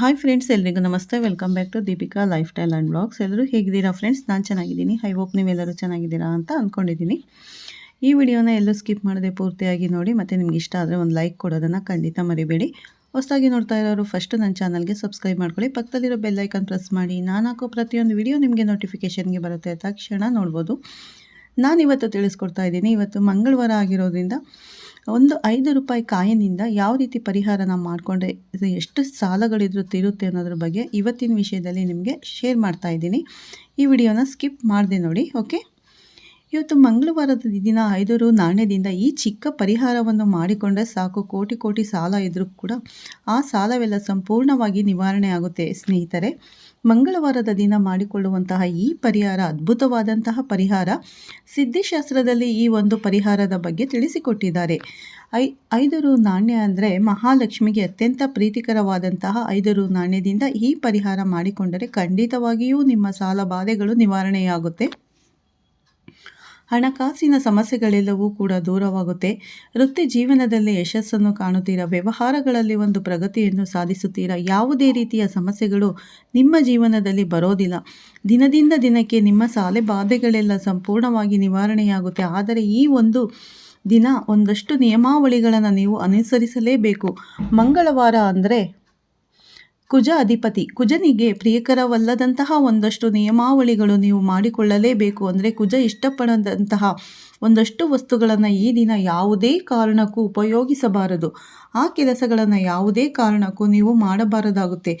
Hi friends ಎಲ್ರಿಗೂ ನಮಸ್ತೆ. Welcome back to Deepika lifestyle and blogs ಎಲ್ಲರೂ ಹೇಗಿದ್ದೀರಾ ಫ್ರೆಂಡ್ಸ್ ನಾನು ಚೆನ್ನಾಗಿದ್ದೀನಿ. ಐ ಹೋಪ್ ನೀವೆಲ್ಲರೂ ಚೆನ್ನಾಗಿದ್ದೀರಾ ಅಂತ ಅಂದ್ಕೊಂಡಿದ್ದೀನಿ ಈ ವಿಡಿಯೋನ ಎಲ್ಲೂ ಸ್ಕಿಪ್ ಮಾಡದೆ ಪೂರ್ತಿಯಾಗಿ ನೋಡಿ, ಮತ್ತು ನಿಮ್ಗೆ ಇಷ್ಟ ಆದರೆ ಒಂದು ಲೈಕ್ ಕೊಡೋದನ್ನು ಖಂಡಿತ ಮರಿಬೇಡಿ. ಹೊಸದಾಗಿ ನೋಡ್ತಾ ಇರೋರು ಫಸ್ಟು ನನ್ನ ಚಾನಲ್ಗೆ ಸಬ್ಸ್ಕ್ರೈಬ್ ಮಾಡ್ಕೊಳ್ಳಿ. ಪಕ್ಕದಲ್ಲಿರೋ ಬೆಲ್ಲೈಕನ್ ಪ್ರೆಸ್ ಮಾಡಿ. ನಾನು ಹಾಕೋ ಪ್ರತಿಯೊಂದು ವಿಡಿಯೋ ನಿಮಗೆ ನೋಟಿಫಿಕೇಷನ್ಗೆ ಬರುತ್ತೆ. ತಕ್ಷಣ ನೋಡ್ಬೋದು. ನಾನಿವತ್ತು ತಿಳಿಸ್ಕೊಡ್ತಾ ಇದ್ದೀನಿ. ಇವತ್ತು ಮಂಗಳವಾರ ಆಗಿರೋದ್ರಿಂದ ಒಂದು ಐದು ರೂಪಾಯಿ ಕಾಯಿನಿಂದ ಯಾವ ರೀತಿ ಪರಿಹಾರನ ಮಾಡಿಕೊಂಡ್ರೆ ಎಷ್ಟು ಸಾಲಗಳಿದ್ರು ತೀರುತ್ತೆ ಅನ್ನೋದ್ರ ಬಗ್ಗೆ ಇವತ್ತಿನ ವಿಷಯದಲ್ಲಿ ನಿಮಗೆ ಶೇರ್ ಮಾಡ್ತಾ ಇದ್ದೀನಿ. ಈ ವಿಡಿಯೋನ ಸ್ಕಿಪ್ ಮಾಡಿದೆ ನೋಡಿ ಓಕೆ ಇವತ್ತು ಮಂಗಳವಾರದ ದಿನ ಐದು ರು ನಾಣ್ಯದಿಂದ ಈ ಚಿಕ್ಕ ಪರಿಹಾರವನ್ನು ಮಾಡಿಕೊಂಡ್ರೆ ಸಾಕು. ಕೋಟಿ ಕೋಟಿ ಸಾಲ ಇದ್ದರೂ ಕೂಡ ಆ ಸಾಲವೆಲ್ಲ ಸಂಪೂರ್ಣವಾಗಿ ನಿವಾರಣೆ ಆಗುತ್ತೆ ಸ್ನೇಹಿತರೆ. ಮಂಗಳವಾರದ ದಿನ ಮಾಡಿಕೊಳ್ಳುವಂತಹ ಈ ಪರಿಹಾರ, ಅದ್ಭುತವಾದಂತಹ ಪರಿಹಾರ ಸಿದ್ಧಿಶಾಸ್ತ್ರದಲ್ಲಿ ಈ ಒಂದು ಪರಿಹಾರದ ಬಗ್ಗೆ ತಿಳಿಸಿಕೊಟ್ಟಿದ್ದಾರೆ. ಐ, ಐದರು ನಾಣ್ಯ ಅಂದರೆ ಮಹಾಲಕ್ಷ್ಮಿಗೆ ಅತ್ಯಂತ ಪ್ರೀತಿಕರವಾದಂತಹ ಐದರು ನಾಣ್ಯದಿಂದ ಈ ಪರಿಹಾರ ಮಾಡಿಕೊಂಡರೆ ಖಂಡಿತವಾಗಿಯೂ ನಿಮ್ಮ ಸಾಲ ಬಾಧೆಗಳು ನಿವಾರಣೆಯಾಗುತ್ತೆ. ಹಣಕಾಸಿನ ಸಮಸ್ಯೆಗಳೆಲ್ಲವೂ ಕೂಡ ದೂರವಾಗುತ್ತೆ. ವೃತ್ತಿ ಜೀವನದಲ್ಲಿ ಯಶಸ್ಸನ್ನು ಕಾಣುತ್ತೀರಾ? ವ್ಯವಹಾರಗಳಲ್ಲಿ ಒಂದು ಪ್ರಗತಿಯನ್ನು ಸಾಧಿಸುತ್ತೀರಾ? ಯಾವುದೇ ರೀತಿಯ ಸಮಸ್ಯೆಗಳು ನಿಮ್ಮ ಜೀವನದಲ್ಲಿ ಬರೋದಿಲ್ಲ. ದಿನದಿಂದ ದಿನಕ್ಕೆ ನಿಮ್ಮ ಸಾಲೆ ಬಾಧೆಗಳೆಲ್ಲ ಸಂಪೂರ್ಣವಾಗಿ ನಿವಾರಣೆಯಾಗುತ್ತೆ. ಆದರೆ ಈ ಒಂದು ದಿನ ಒಂದಷ್ಟು ನಿಯಮಾವಳಿಗಳನ್ನು ನೀವು ಅನುಸರಿಸಲೇಬೇಕು. ಮಂಗಳವಾರ ಅಂದರೆ ಕುಜ ಅಧಿಪತಿ. ಕುಜನಿಗೆ ಪ್ರಿಯಕರವಲ್ಲದಂತಹ ಒಂದಷ್ಟು ನಿಯಮಾವಳಿಗಳು ನೀವು ಮಾಡಿಕೊಳ್ಳಲೇಬೇಕು. ಅಂದರೆ ಕುಜ ಇಷ್ಟಪಡದಂತಹ ಒಂದಷ್ಟು ವಸ್ತುಗಳನ್ನು ಈ ದಿನ ಯಾವುದೇ ಕಾರಣಕ್ಕೂ ಉಪಯೋಗಿಸಬಾರದು. ಆ ಕೆಲಸಗಳನ್ನು ಯಾವುದೇ ಕಾರಣಕ್ಕೂ ನೀವು ಮಾಡಬಾರದಾಗುತ್ತೆ.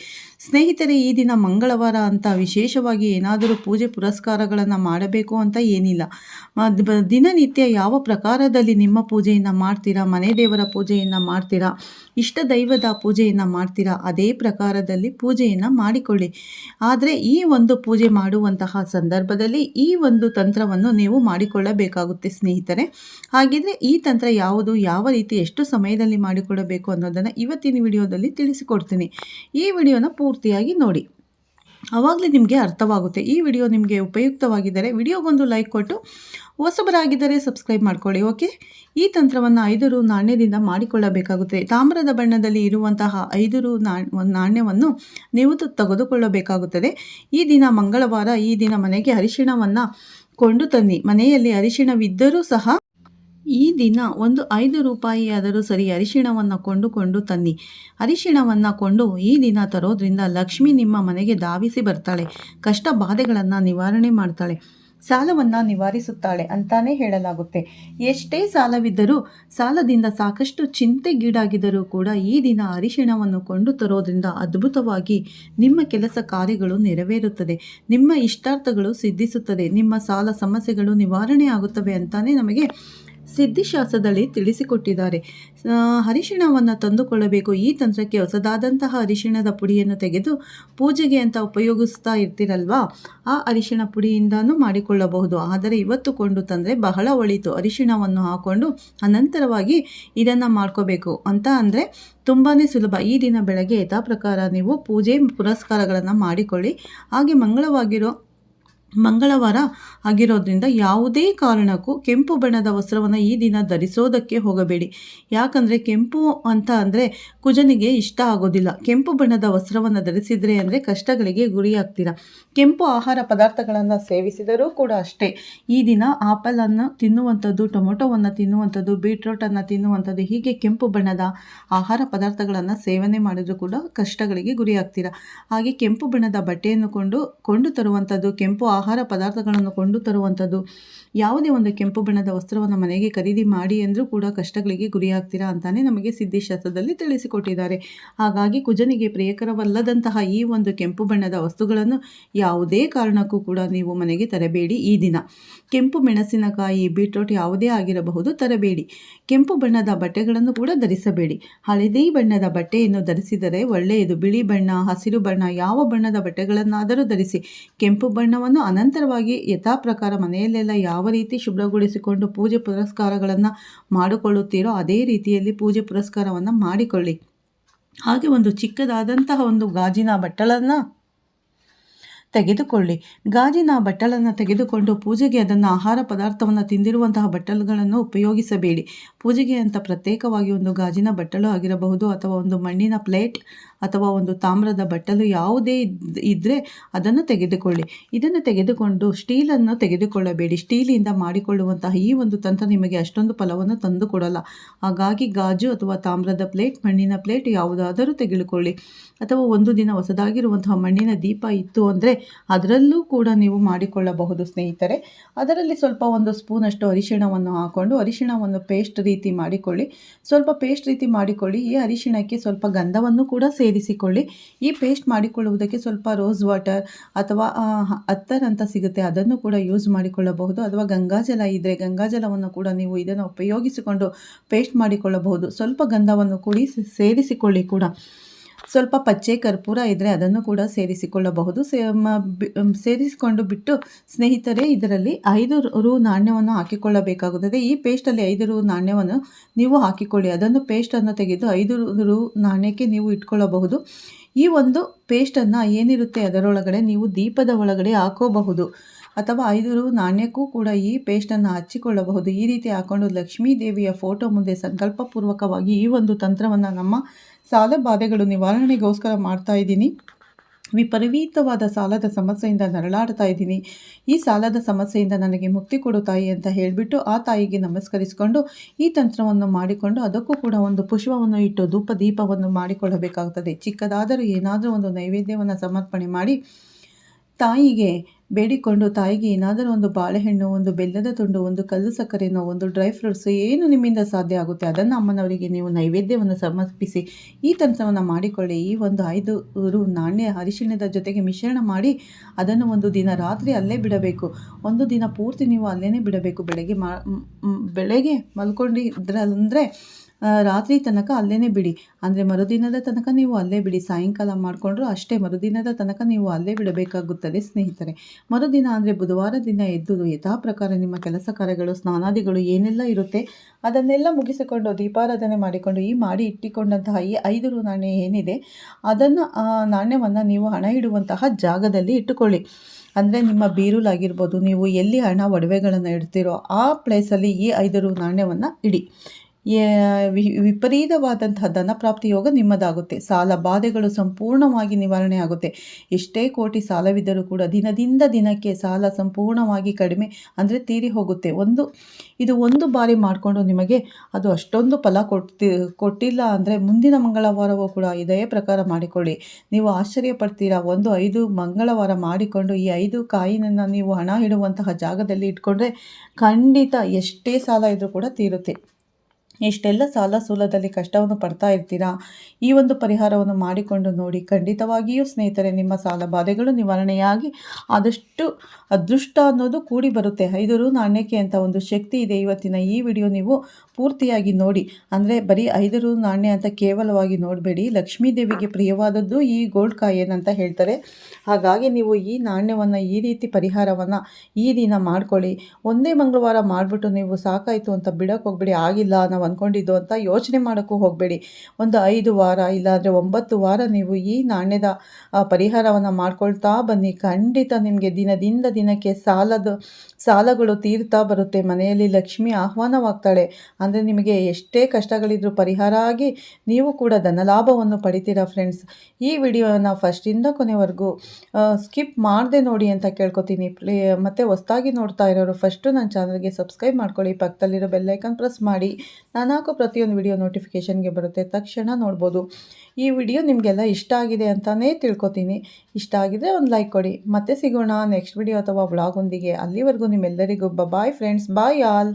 ಸ್ನೇಹಿತರೆ, ಈ ದಿನ ಮಂಗಳವಾರ ಅಂತ ವಿಶೇಷವಾಗಿ ಏನಾದರೂ ಪೂಜೆ ಪುರಸ್ಕಾರಗಳನ್ನು ಮಾಡಬೇಕು ಅಂತ ಏನಿಲ್ಲ. ದಿನನಿತ್ಯ ಯಾವ ಪ್ರಕಾರದಲ್ಲಿ ನಿಮ್ಮ ಪೂಜೆಯನ್ನು ಮಾಡ್ತೀರಾ? ಮನೆ ದೇವರ ಪೂಜೆಯನ್ನು ಮಾಡ್ತೀರಾ? ಇಷ್ಟ ದೈವದ ಪೂಜೆಯನ್ನು ಮಾಡ್ತೀರಾ? ಅದೇ ಪ್ರಕಾರದಲ್ಲಿ ಪೂಜೆಯನ್ನು ಮಾಡಿಕೊಳ್ಳಿ. ಆದರೆ ಈ ಒಂದು ಪೂಜೆ ಮಾಡುವಂತಹ ಸಂದರ್ಭದಲ್ಲಿ ಈ ಒಂದು ತಂತ್ರವನ್ನು ನೀವು ಮಾಡಿಕೊಳ್ಳಬೇಕಾಗುತ್ತೆ ಸ್ನೇಹಿತರೆ. ಹಾಗಿದ್ರೆ ಈ ತಂತ್ರ ಯಾವುದು? ಯಾವ ರೀತಿ? ಎಷ್ಟು ಸಮಯದಲ್ಲಿ ಮಾಡಿಕೊಳ್ಳಬೇಕು ಅನ್ನೋದನ್ನು ಇವತ್ತಿನ ವಿಡಿಯೋದಲ್ಲಿ ತಿಳಿಸಿಕೊಡ್ತೀನಿ. ಈ ವಿಡಿಯೋನ ಪೂರ್ತಿಯಾಗಿ ನೋಡಿ. ಆವಾಗಲೇ ನಿಮಗೆ ಅರ್ಥವಾಗುತ್ತೆ. ಈ ವಿಡಿಯೋ ನಿಮಗೆ ಉಪಯುಕ್ತವಾಗಿದ್ದರೆ ವಿಡಿಯೋಗೊಂದು ಲೈಕ್ ಕೊಟ್ಟು ಹೊಸಬರಾಗಿದ್ದರೆ ಸಬ್ಸ್ಕ್ರೈಬ್ ಮಾಡ್ಕೊಳ್ಳಿ, ಓಕೆ? ಈ ತಂತ್ರವನ್ನು ಐದು ರು ನಾಣ್ಯದಿಂದ ಮಾಡಿಕೊಳ್ಳಬೇಕಾಗುತ್ತೆ. ತಾಮ್ರದ ಬಣ್ಣದಲ್ಲಿ ಇರುವಂತಹ ಐದು ರು ನಾಣ್ಯವನ್ನು ನೀವು ತೆಗೆದುಕೊಳ್ಳಬೇಕಾಗುತ್ತದೆ. ಈ ದಿನ ಮಂಗಳವಾರ ಈ ದಿನ ಮನೆಗೆ ಅರಿಶಿಣವನ್ನು ಕೊಂಡು ತನ್ನಿ. ಮನೆಯಲ್ಲಿ ಅರಿಶಿಣವಿದ್ದರೂ ಸಹ ಈ ದಿನ ಒಂದು ಐದು ರೂಪಾಯಿಯಾದರೂ ಸರಿ ಅರಿಶಿಣವನ್ನು ಕೊಂಡುಕೊಂಡು ತನ್ನಿ. ಅರಿಶಿಣವನ್ನು ಕೊಂಡು ಈ ದಿನ ತರೋದ್ರಿಂದ ಲಕ್ಷ್ಮಿ ನಿಮ್ಮ ಮನೆಗೆ ಧಾವಿಸಿ ಬರ್ತಾಳೆ. ಕಷ್ಟ ಬಾಧೆಗಳನ್ನು ನಿವಾರಣೆ ಮಾಡ್ತಾಳೆ. ಸಾಲವನ್ನು ನಿವಾರಿಸುತ್ತಾಳೆ ಅಂತಾನೆ ಹೇಳಲಾಗುತ್ತೆ. ಎಷ್ಟೇ ಸಾಲವಿದ್ದರೂ ಸಾಲದಿಂದ ಸಾಕಷ್ಟು ಚಿಂತೆಗೀಡಾಗಿದ್ದರೂ ಕೂಡ ಈ ದಿನ ಅರಿಶಿಣವನ್ನು ಕೊಂಡು ತರೋದ್ರಿಂದ ಅದ್ಭುತವಾಗಿ ನಿಮ್ಮ ಕೆಲಸ ಕಾರ್ಯಗಳು ನೆರವೇರುತ್ತದೆ. ನಿಮ್ಮ ಇಷ್ಟಾರ್ಥಗಳು ಸಿದ್ಧಿಸುತ್ತದೆ. ನಿಮ್ಮ ಸಾಲ ಸಮಸ್ಯೆಗಳು ನಿವಾರಣೆ ಆಗುತ್ತವೆ ಅಂತಾನೆ ನಮಗೆ ಸಿದ್ಧಿಶಾಸ್ತ್ರದಲ್ಲಿ ತಿಳಿಸಿಕೊಟ್ಟಿದ್ದಾರೆ. ಅರಿಶಿಣವನ್ನು ತಂದುಕೊಳ್ಳಬೇಕು. ಈ ತಂತ್ರಕ್ಕೆ ಹೊಸದಾದಂತಹ ಅರಿಶಿಣದ ಪುಡಿಯನ್ನು ತೆಗೆದು ಪೂಜೆಗೆ ಅಂತ ಉಪಯೋಗಿಸ್ತಾ ಇರ್ತಿರಲ್ವಾ? ಆ ಅರಿಶಿಣ ಪುಡಿಯಿಂದನೂ ಮಾಡಿಕೊಳ್ಳಬಹುದು. ಆದರೆ ಇವತ್ತು ಕೊಂಡು ತಂದರೆ ಬಹಳ ಒಳಿತು. ಅರಿಶಿಣವನ್ನು ಹಾಕ್ಕೊಂಡು ಅನಂತರವಾಗಿ ಇದನ್ನು ಮಾಡ್ಕೋಬೇಕು. ಅಂತ ಅಂದರೆ ತುಂಬಾ ಸುಲಭ. ಈ ದಿನ ಬೆಳಗ್ಗೆ ಯಥಾ ಪ್ರಕಾರ ನೀವು ಪೂಜೆ ಪುರಸ್ಕಾರಗಳನ್ನು ಮಾಡಿಕೊಳ್ಳಿ. ಹಾಗೆ ಮಂಗಳವಾಗಿರೋ ಮಂಗಳವಾರ ಆಗಿರೋದ್ರಿಂದ ಯಾವುದೇ ಕಾರಣಕ್ಕೂ ಕೆಂಪು ಬಣ್ಣದ ವಸ್ತ್ರವನ್ನು ಈ ದಿನ ಧರಿಸೋದಕ್ಕೆ ಹೋಗಬೇಡಿ. ಯಾಕಂದರೆ ಕೆಂಪು ಅಂತ ಅಂದರೆ ಕುಜನಿಗೆ ಇಷ್ಟ ಆಗೋದಿಲ್ಲ. ಕೆಂಪು ಬಣ್ಣದ ವಸ್ತ್ರವನ್ನು ಧರಿಸಿದರೆ ಅಂದರೆ ಕಷ್ಟಗಳಿಗೆ ಗುರಿಯಾಗ್ತೀರಾ? ಕೆಂಪು ಆಹಾರ ಪದಾರ್ಥಗಳನ್ನು ಸೇವಿಸಿದರೂ ಕೂಡ ಅಷ್ಟೇ. ಈ ದಿನ ಆಪಲನ್ನು ತಿನ್ನುವಂಥದ್ದು, ಟೊಮೊಟೊವನ್ನು ತಿನ್ನುವಂಥದ್ದು, ಬೀಟ್ರೋಟನ್ನು ತಿನ್ನುವಂಥದ್ದು, ಹೀಗೆ ಕೆಂಪು ಬಣ್ಣದ ಆಹಾರ ಪದಾರ್ಥಗಳನ್ನು ಸೇವನೆ ಮಾಡಿದರೂ ಕೂಡ ಕಷ್ಟಗಳಿಗೆ ಗುರಿಯಾಗ್ತೀರಾ? ಹಾಗೆ ಕೆಂಪು ಬಣ್ಣದ ಬಟ್ಟೆಯನ್ನು ಕೊಂಡು ಕೊಂಡು ತರುವಂಥದ್ದು, ಕೆಂಪು ಆಹಾರ ಪದಾರ್ಥಗಳನ್ನು ಕೊಂಡು ತರುವಂಥದ್ದು. ಯಾವುದೇ ಒಂದು ಕೆಂಪು ಬಣ್ಣದ ವಸ್ತ್ರವನ್ನು ಮನೆಗೆ ಖರೀದಿ ಮಾಡಿ ಅಂದರೂ ಕೂಡ ಕಷ್ಟಗಳಿಗೆ ಗುರಿಯಾಗ್ತೀರಾ ಅಂತಾನೆ ನಮಗೆ ಸಿದ್ಧಿಶಾಸ್ತ್ರದಲ್ಲಿ ತಿಳಿಸಿಕೊಟ್ಟಿದ್ದಾರೆ. ಹಾಗಾಗಿ ಕುಜನಿಗೆ ಪ್ರಿಯಕರವಲ್ಲದಂತಹ ಈ ಒಂದು ಕೆಂಪು ಬಣ್ಣದ ವಸ್ತುಗಳನ್ನು ಯಾವುದೇ ಕಾರಣಕ್ಕೂ ಕೂಡ ನೀವು ಮನೆಗೆ ತರಬೇಡಿ ಈ ದಿನ. ಕೆಂಪು ಮೆಣಸಿನಕಾಯಿ, ಬೀಟ್ರೋಟ್ ಯಾವುದೇ ಆಗಿರಬಹುದು ತರಬೇಡಿ. ಕೆಂಪು ಬಣ್ಣದ ಬಟ್ಟೆಗಳನ್ನು ಕೂಡ ಧರಿಸಬೇಡಿ. ಹಳದಿ ಬಣ್ಣದ ಬಟ್ಟೆಯನ್ನು ಧರಿಸಿದರೆ ಒಳ್ಳೆಯದು. ಬಿಳಿ ಬಣ್ಣ, ಹಸಿರು ಬಣ್ಣ, ಯಾವ ಬಣ್ಣದ ಬಟ್ಟೆಗಳನ್ನಾದರೂ ಧರಿಸಿ. ಕೆಂಪು ಬಣ್ಣವನ್ನು ಅನಂತರವಾಗಿ ಯಥಾಪ್ರಕಾರ ಮನೆಯಲ್ಲೆಲ್ಲ ಯಾವ ರೀತಿ ಶುಭ್ರಗೊಳಿಸಿಕೊಂಡು ಪೂಜೆ ಪುರಸ್ಕಾರಗಳನ್ನು ಮಾಡಿಕೊಳ್ಳುತ್ತೀರೋ ಅದೇ ರೀತಿಯಲ್ಲಿ ಪೂಜೆ ಪುರಸ್ಕಾರವನ್ನು ಮಾಡಿಕೊಳ್ಳಿ. ಹಾಗೆ ಒಂದು ಚಿಕ್ಕದಾದಂತಹ ಒಂದು ಗಾಜಿನ ಬಟ್ಟಲನ್ನು ತೆಗೆದುಕೊಳ್ಳಿ. ಗಾಜಿನ ಬಟ್ಟಲನ್ನು ತೆಗೆದುಕೊಂಡು ಪೂಜೆಗೆ ಅದನ್ನು ಆಹಾರ ಪದಾರ್ಥವನ್ನು ತಿಂದಿರುವಂತಹ ಬಟ್ಟಲುಗಳನ್ನು ಉಪಯೋಗಿಸಬೇಡಿ. ಪೂಜೆಗೆ ಅಂತ ಪ್ರತ್ಯೇಕವಾಗಿ ಒಂದು ಗಾಜಿನ ಬಟ್ಟಲು ಆಗಿರಬಹುದು ಅಥವಾ ಒಂದು ಮಣ್ಣಿನ ಪ್ಲೇಟ್ ಅಥವಾ ಒಂದು ತಾಮ್ರದ ಬಟ್ಟಲು ಯಾವುದೇ ಇದ್- ಇದ್ದರೆ ಅದನ್ನು ತೆಗೆದುಕೊಳ್ಳಿ. ಇದನ್ನು ತೆಗೆದುಕೊಂಡು ಸ್ಟೀಲನ್ನು ತೆಗೆದುಕೊಳ್ಳಬೇಡಿ. ಸ್ಟೀಲಿಂದ ಮಾಡಿಕೊಳ್ಳುವಂತಹ ಈ ಒಂದು ತಂತ್ರ ನಿಮಗೆ ಅಷ್ಟೊಂದು ಫಲವನ್ನು ತಂದು ಕೊಡಲ್ಲ. ಹಾಗಾಗಿ ಗಾಜು ಅಥವಾ ತಾಮ್ರದ ಪ್ಲೇಟ್, ಮಣ್ಣಿನ ಪ್ಲೇಟ್ ಯಾವುದಾದರೂ ತೆಗೆದುಕೊಳ್ಳಿ. ಅಥವಾ ಒಂದು ದಿನ ಹೊಸದಾಗಿರುವಂತಹ ಮಣ್ಣಿನ ದೀಪ ಇತ್ತು ಅಂದರೆ ಅದರಲ್ಲೂ ಕೂಡ ನೀವು ಮಾಡಿಕೊಳ್ಳಬಹುದು ಸ್ನೇಹಿತರೆ. ಅದರಲ್ಲಿ ಸ್ವಲ್ಪ ಒಂದು ಸ್ಪೂನಷ್ಟು ಅರಿಶಿಣವನ್ನು ಹಾಕ್ಕೊಂಡು ಅರಿಶಿಣವನ್ನು ಪೇಸ್ಟ್ ರೀತಿ ಮಾಡಿಕೊಳ್ಳಿ. ಸ್ವಲ್ಪ ಪೇಸ್ಟ್ ರೀತಿ ಮಾಡಿಕೊಳ್ಳಿ. ಈ ಅರಿಶಿಣಕ್ಕೆ ಸ್ವಲ್ಪ ಗಂಧವನ್ನು ಕೂಡ ಸೇರಿಸಿಕೊಳ್ಳಿ ಈ ಪೇಸ್ಟ್ ಮಾಡಿಕೊಳ್ಳುವುದಕ್ಕೆ ಸ್ವಲ್ಪ ರೋಸ್ ವಾಟರ್ ಅಥವಾ ಅತ್ತರ್ ಅಂತ ಸಿಗುತ್ತೆ. ಅದನ್ನು ಕೂಡ ಯೂಸ್ ಮಾಡಿಕೊಳ್ಳಬಹುದು. ಅಥವಾ ಗಂಗಾಜಲ ಇದ್ದರೆ ಗಂಗಾಜಲವನ್ನು ಕೂಡ ನೀವು ಇದನ್ನು ಉಪಯೋಗಿಸಿಕೊಂಡು ಪೇಸ್ಟ್ ಮಾಡಿಕೊಳ್ಳಬಹುದು. ಸ್ವಲ್ಪ ಗಂಧವನ್ನು ಕೂಡಿ ಸೇರಿಸಿಕೊಳ್ಳಿ ಕೂಡ. ಸ್ವಲ್ಪ ಪಚ್ಚೆ ಕರ್ಪೂರ ಇದ್ದರೆ ಅದನ್ನು ಕೂಡ ಸೇರಿಸಿಕೊಳ್ಳಬಹುದು. ಸೇರಿಸಿಕೊಂಡು ಬಿಟ್ಟು ಸ್ನೇಹಿತರೆ, ಇದರಲ್ಲಿ ಐದು ರು ನಾಣ್ಯವನ್ನು ಹಾಕಿಕೊಳ್ಳಬೇಕಾಗುತ್ತದೆ. ಈ ಪೇಸ್ಟಲ್ಲಿ ಐದು ರು ನಾಣ್ಯವನ್ನು ನೀವು ಹಾಕಿಕೊಳ್ಳಿ. ಅದನ್ನು ಪೇಸ್ಟನ್ನು ತೆಗೆದು ಐದು ರು ನಾಣ್ಯಕ್ಕೆ ನೀವು ಇಟ್ಕೊಳ್ಳಬಹುದು. ಈ ಒಂದು ಪೇಸ್ಟನ್ನು ಏನಿರುತ್ತೆ ಅದರೊಳಗಡೆ ನೀವು ದೀಪದ ಒಳಗಡೆ ಹಾಕೋಬಹುದು. ಅಥವಾ ಐದು ರು ನಾಣ್ಯಕ್ಕೂ ಕೂಡ ಈ ಪೇಸ್ಟನ್ನು ಹಚ್ಚಿಕೊಳ್ಳಬಹುದು. ಈ ರೀತಿ ಹಾಕೊಂಡು ಲಕ್ಷ್ಮೀ ದೇವಿಯ ಫೋಟೋ ಮುಂದೆ ಸಂಕಲ್ಪಪೂರ್ವಕವಾಗಿ ಈ ಒಂದು ತಂತ್ರವನ್ನು ನಮ್ಮ ಸಾಲ ಬಾಧೆಗಳು ನಿವಾರಣೆಗೋಸ್ಕರ ಮಾಡ್ತಾ ಇದ್ದೀನಿ. ವಿಪರೀತವಾದ ಸಾಲದ ಸಮಸ್ಯೆಯಿಂದ ನರಳಾಡ್ತಾ ಇದ್ದೀನಿ. ಈ ಸಾಲದ ಸಮಸ್ಯೆಯಿಂದ ನನಗೆ ಮುಕ್ತಿ ಕೊಡು ತಾಯಿ ಅಂತ ಹೇಳಿಬಿಟ್ಟು ಆ ತಾಯಿಗೆ ನಮಸ್ಕರಿಸಿಕೊಂಡು ಈ ತಂತ್ರವನ್ನು ಮಾಡಿಕೊಂಡು ಅದಕ್ಕೂ ಕೂಡ ಒಂದು ಪುಷ್ಪವನ್ನು ಇಟ್ಟು ಧೂಪ ದೀಪವನ್ನು ಮಾಡಿಕೊಳ್ಳಬೇಕಾಗುತ್ತದೆ ಚಿಕ್ಕದಾದರೂ ಏನಾದರೂ ಒಂದು ನೈವೇದ್ಯವನ್ನು ಸಮರ್ಪಣೆ ಮಾಡಿ ತಾಯಿಗೆ ಬೇಡಿಕೊಂಡು ತಾಯಿಗೆ ಏನಾದರೂ ಒಂದು ಬಾಳೆಹಣ್ಣು, ಒಂದು ಬೆಲ್ಲದ ತುಂಡು, ಒಂದು ಕಲ್ಲು ಸಕ್ಕರೆನೋ, ಒಂದು ಡ್ರೈ ಫ್ರೂಟ್ಸ್ ಏನು ನಿಮ್ಮಿಂದ ಸಾಧ್ಯ ಆಗುತ್ತೆ? ಅದನ್ನು ಅಮ್ಮನವರಿಗೆ ನೀವು ನೈವೇದ್ಯವನ್ನು ಸಮರ್ಪಿಸಿ ಈ ತಂತ್ರವನ್ನು ಮಾಡಿಕೊಳ್ಳಿ. ಈ ಒಂದು ಐದು ರು ನಾಣ್ಯ ಅರಿಶಿಣದ ಜೊತೆಗೆ ಮಿಶ್ರಣ ಮಾಡಿ ಅದನ್ನು ಒಂದು ದಿನ ರಾತ್ರಿ ಅಲ್ಲೇ ಬಿಡಬೇಕು. ಒಂದು ದಿನ ಪೂರ್ತಿ ನೀವು ಅಲ್ಲೇ ಬಿಡಬೇಕು. ಬೆಳಗ್ಗೆ ಮಾ ಬೆಳಗ್ಗೆ ಮಲ್ಕೊಂಡಿದ್ರಂದರೆ ರಾತ್ರಿ ತನಕ ಅಲ್ಲೇ ಬಿಡಿ. ಅಂದರೆ ಮರುದಿನದ ತನಕ ನೀವು ಅಲ್ಲೇ ಬಿಡಿ. ಸಾಯಂಕಾಲ ಮಾಡಿಕೊಂಡ್ರು ಅಷ್ಟೇ ಮರುದಿನದ ತನಕ ನೀವು ಅಲ್ಲೇ ಬಿಡಬೇಕಾಗುತ್ತದೆ ಸ್ನೇಹಿತರೆ. ಮರುದಿನ ಅಂದರೆ ಬುಧವಾರ ದಿನ ಎದ್ದು ಯಥಾ ಪ್ರಕಾರ ನಿಮ್ಮ ಕೆಲಸ ಕಾರ್ಯಗಳು, ಸ್ನಾನಾದಿಗಳು ಏನೆಲ್ಲ ಇರುತ್ತೆ ಅದನ್ನೆಲ್ಲ ಮುಗಿಸಿಕೊಂಡು ದೀಪಾರಾಧನೆ ಮಾಡಿಕೊಂಡು ಈ ಮಾಡಿ ಇಟ್ಟಿಕೊಂಡಂತಹ ಈ ಐದು ನಾಣ್ಯ ಏನಿದೆ ಅದನ್ನು ನಾಣ್ಯವನ್ನು ನೀವು ಹಣ ಇಡುವಂತಹ ಜಾಗದಲ್ಲಿ ಇಟ್ಟುಕೊಳ್ಳಿ. ಅಂದರೆ ನಿಮ್ಮ ಬೀರುಲಾಗಿರ್ಬೋದು, ನೀವು ಎಲ್ಲಿ ಹಣ ಒಡವೆಗಳನ್ನು ಇಡ್ತೀರೋ ಆ ಪ್ಲೇಸಲ್ಲಿ ಈ ಐದು ರು ನಾಣ್ಯವನ್ನು ಇಡಿ. ವಿಪರೀತವಾದಂತಹ ಧನಪ್ರಾಪ್ತಿ ಯೋಗ ನಿಮ್ಮದಾಗುತ್ತೆ. ಸಾಲ ಬಾಧೆಗಳು ಸಂಪೂರ್ಣವಾಗಿ ನಿವಾರಣೆ ಆಗುತ್ತೆ. ಎಷ್ಟೇ ಕೋಟಿ ಸಾಲವಿದ್ದರೂ ಕೂಡ ದಿನದಿಂದ ದಿನಕ್ಕೆ ಸಾಲ ಸಂಪೂರ್ಣವಾಗಿ ಕಡಿಮೆ ಅಂದರೆ ತೀರಿ ಹೋಗುತ್ತೆ. ಒಂದು, ಇದು ಒಂದು ಬಾರಿ ಮಾಡಿಕೊಂಡು ನಿಮಗೆ ಅದು ಅಷ್ಟೊಂದು ಫಲ ಕೊಟ್ಟಿ, ಕೊಟ್ಟಿಲ್ಲ ಅಂದರೆ ಮುಂದಿನ ಮಂಗಳವಾರವೂ ಕೂಡ ಇದೇ ಪ್ರಕಾರ ಮಾಡಿಕೊಳ್ಳಿ. ನೀವು ಆಶ್ಚರ್ಯ ಪಡ್ತೀರಾ ಒಂದು, ಐದು ಮಂಗಳವಾರ ಮಾಡಿಕೊಂಡು ಈ ಐದು ಕಾಯಿನನ್ನು ನೀವು ಹಣ ಇಡುವಂತಹ ಜಾಗದಲ್ಲಿ ಇಟ್ಕೊಂಡ್ರೆ ಖಂಡಿತ ಎಷ್ಟೇ ಸಾಲ ಇದ್ದರೂ ಕೂಡ ತೀರುತ್ತೆ. ಎಷ್ಟೆಲ್ಲ ಸಾಲ ಸೂಲದಲ್ಲಿ ಕಷ್ಟವನ್ನು ಪಡ್ತಾ ಇರ್ತೀರಾ? ಈ ಒಂದು ಪರಿಹಾರವನ್ನು ಮಾಡಿಕೊಂಡು ನೋಡಿ ಖಂಡಿತವಾಗಿಯೂ ಸ್ನೇಹಿತರೆ, ನಿಮ್ಮ ಸಾಲ ಬಾಧೆಗಳು ನಿವಾರಣೆಯಾಗಿ ಆದಷ್ಟು ಅದೃಷ್ಟ ಅನ್ನೋದು ಕೂಡಿ ಬರುತ್ತೆ. ಐದು ರು ನಾಣ್ಯಕ್ಕೆ ಅಂತ ಒಂದು ಶಕ್ತಿ ಇದೆ. ಇವತ್ತಿನ ಈ ವಿಡಿಯೋ ನೀವು ಪೂರ್ತಿಯಾಗಿ ನೋಡಿ. ಅಂದರೆ ಬರೀ ಐದು ರು ನಾಣ್ಯ ಅಂತ ಕೇವಲವಾಗಿ ನೋಡಬೇಡಿ. ಲಕ್ಷ್ಮೀ ದೇವಿಗೆ ಪ್ರಿಯವಾದದ್ದು ಈ ಗೋಲ್ಡ್ ಕಾಯಿನ್ ಅಂತ ಹೇಳ್ತಾರೆ. ಹಾಗಾಗಿ ನೀವು ಈ ನಾಣ್ಯವನ್ನು ಈ ರೀತಿ ಪರಿಹಾರವನ್ನು ಈ ದಿನ ಮಾಡ್ಕೊಳ್ಳಿ. ಒಂದೇ ಮಂಗಳವಾರ ಮಾಡಿಬಿಟ್ಟು ನೀವು ಸಾಕಾಯಿತು ಅಂತ ಬಿಡೋಕೆ ಹೋಗ್ಬೇಡಿ. ಆಗಿಲ್ಲ ನಾವು ಅಂದ್ಕೊಂಡಿದ್ದು ಅಂತ ಯೋಚನೆ ಮಾಡೋಕ್ಕೂ ಹೋಗಬೇಡಿ. ಒಂದು ಐದು ವಾರ ಇಲ್ಲಾಂದರೆ ಒಂಬತ್ತು ವಾರ ನೀವು ಈ ನಾಣ್ಯದ ಪರಿಹಾರವನ್ನು ಮಾಡ್ಕೊಳ್ತಾ ಬನ್ನಿ. ಖಂಡಿತ ನಿಮಗೆ ದಿನದಿಂದ ದಿನಕ್ಕೆ ಸಾಲದ, ಸಾಲಗಳು ತೀರ್ತಾ ಬರುತ್ತೆ. ಮನೆಯಲ್ಲಿ ಲಕ್ಷ್ಮಿ ಆಹ್ವಾನವಾಗ್ತಾಳೆ. ಅಂದರೆ ನಿಮಗೆ ಎಷ್ಟೇ ಕಷ್ಟಗಳಿದ್ರೂ ಪರಿಹಾರ ಆಗಿ ನೀವು ಕೂಡ ಧನಲಾಭವನ್ನು ಪಡಿತೀರಾ ಫ್ರೆಂಡ್ಸ್ ಈ ವಿಡಿಯೋನ ಫಸ್ಟಿಂದ ಕೊನೆವರೆಗೂ ಸ್ಕಿಪ್ ಮಾಡದೆ ನೋಡಿ ಅಂತ ಕೇಳ್ಕೊತೀನಿ. ಪ್ಲೇ, ಮತ್ತು ಹೊಸ್ದಾಗಿ ನೋಡ್ತಾ ಇರೋರು ಫಸ್ಟು ನನ್ನ ಚಾನಲ್ಗೆ ಸಬ್ಸ್ಕ್ರೈಬ್ ಮಾಡ್ಕೊಳ್ಳಿ. ಪಕ್ಕದಲ್ಲಿರೋ ಬೆಲ್ಲೈಕನ್ ಪ್ರೆಸ್ ಮಾಡಿ. ನಾನು ಹಾಕೋ ಪ್ರತಿಯೊಂದು ವಿಡಿಯೋ ನೋಟಿಫಿಕೇಷನ್ಗೆ ಬರುತ್ತೆ. ತಕ್ಷಣ ನೋಡ್ಬೋದು. ಈ ವಿಡಿಯೋ ನಿಮಗೆಲ್ಲ ಇಷ್ಟ ಆಗಿದೆ ಅಂತಲೇ ತಿಳ್ಕೊತೀನಿ. ಇಷ್ಟ ಆಗಿದ್ರೆ ಒಂದು ಲೈಕ್ ಕೊಡಿ. ಮತ್ತೆ ಸಿಗೋಣ ನೆಕ್ಸ್ಟ್ ವಿಡಿಯೋ ಅಥವಾ ಬ್ಲಾಗೊಂದಿಗೆ ಅಲ್ಲಿವರೆಗೂ ನಿಮ್ಮೆಲ್ಲರಿಗೂ ಬಾಯ್ ಫ್ರೆಂಡ್ಸ್ ಬಾಯ್ ಆಲ್